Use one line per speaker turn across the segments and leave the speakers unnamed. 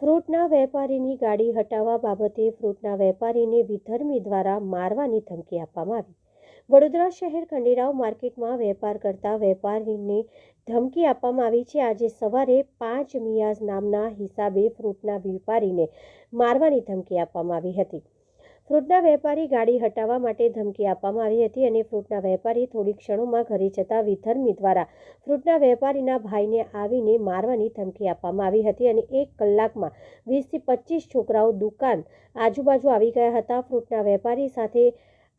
ફ્રૂટના વેપારીની ગાડી હટાવવા બાબતે ફ્રૂટના વેપારીને વિધર્મી દ્વારા મારવાની ધમકી આપવામાં આવી. વડોદરા શહેર ખંડેરાવ માર્કેટમાં વેપાર કરતા વેપારીને ધમકી આપવામાં આવી છે. આજે સવારે પાંચ મિયાઝ નામના હિસાબે ફ્રૂટના વેપારીને મારવાની ધમકી આપવામાં આવી હતી. ફ્રૂટના વેપારી ગાડી હટાવવા માટે ધમકી આપવામાં આવી હતી અને ફ્રૂટના વેપારી થોડી ક્ષણોમાં ઘરે જતા વિધર્મી દ્વારા ફ્રૂટના વેપારીના ભાઈને આવીને મારવાની ધમકી આપવામાં આવી હતી અને એક કલાકમાં વીસથી પચીસ છોકરાઓ દુકાન આજુબાજુ આવી ગયા હતા. ફ્રૂટના વેપારી સાથે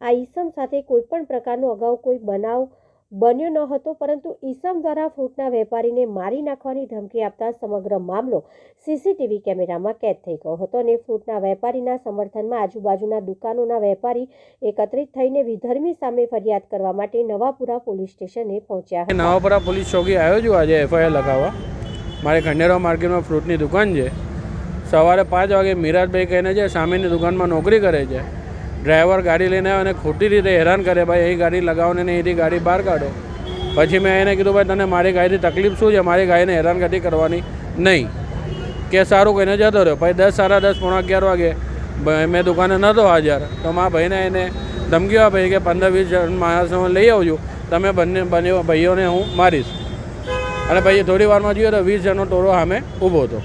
આ ઈસમ સાથે કોઈપણ પ્રકારનો અગાઉ કોઈ બનાવ બન્યો ન હતો, પરંતુ ઈસમ દ્વારા ફ્રૂટના વેપારીને મારી નાખવાની ધમકી આપતા સમગ્ર મામલો સીસીટીવી કેમેરામાં કેદ થઈ ગયો હતો અને ફ્રૂટના વેપારીના સમર્થનમાં આજુબાજુના દુકાનોના વેપારી એકત્રિત થઈને વિધર્મી સામે ફરિયાદ કરવા માટે નવાપુરા પોલીસ સ્ટેશને પહોંચ્યા
નવાપુરા પોલીસ ચોકી આવ્યો છું આજે એફઆઈઆર લગાવવા. મારે ખંડેરાવ માર્કેટમાં ફ્રૂટની દુકાન છે. સવારે પાંચ વાગે મિરાજભાઈ કહીને છે સામેની દુકાનમાં નોકરી કરે છે. ડ્રાઈવર ગાડી લઈને આવ્યો અને ખોટી રીતે હેરાન કરે, ભાઈ, અહીં ગાડી લગાવો ને અહીંથી ગાડી બહાર કાઢો. પછી મેં એને કીધું, ભાઈ, તને મારી ગાડીની તકલીફ શું છે? મારી ગાડીને હેરાનગતિ કરવાની નહીં. કે સારું કહીને જતો રહ્યો. પછી દસ, સાડા દસ, પોણા અગિયાર વાગે મેં દુકાને નહોતો હાજર. તો મારા ભાઈને એને ધમકીઓ આપી કે, પંદર, વીસ માણસો લઈ આવજો. તમે બંને બંને ભાઈઓને હું મારીશ. અને પછી થોડી વારમાં જોઈએ તો વીસ જણનો ટોળો સામે ઊભો હતો.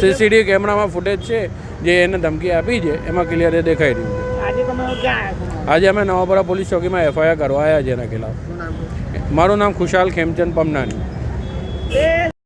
સીસીટીવી
કેમેરામાં ફૂટેજ છે જે એને ધમકી આપી છે એમાં ક્લિયર દેખાઈ રહ્યું છે.
આજે
અમે નવાપુરા પોલીસ ચોકીમાં એફઆઈઆર કરવા આવ્યા છે એના ખિલાફ. મારું નામ ખુશાલ ખેમચંદ પમનાની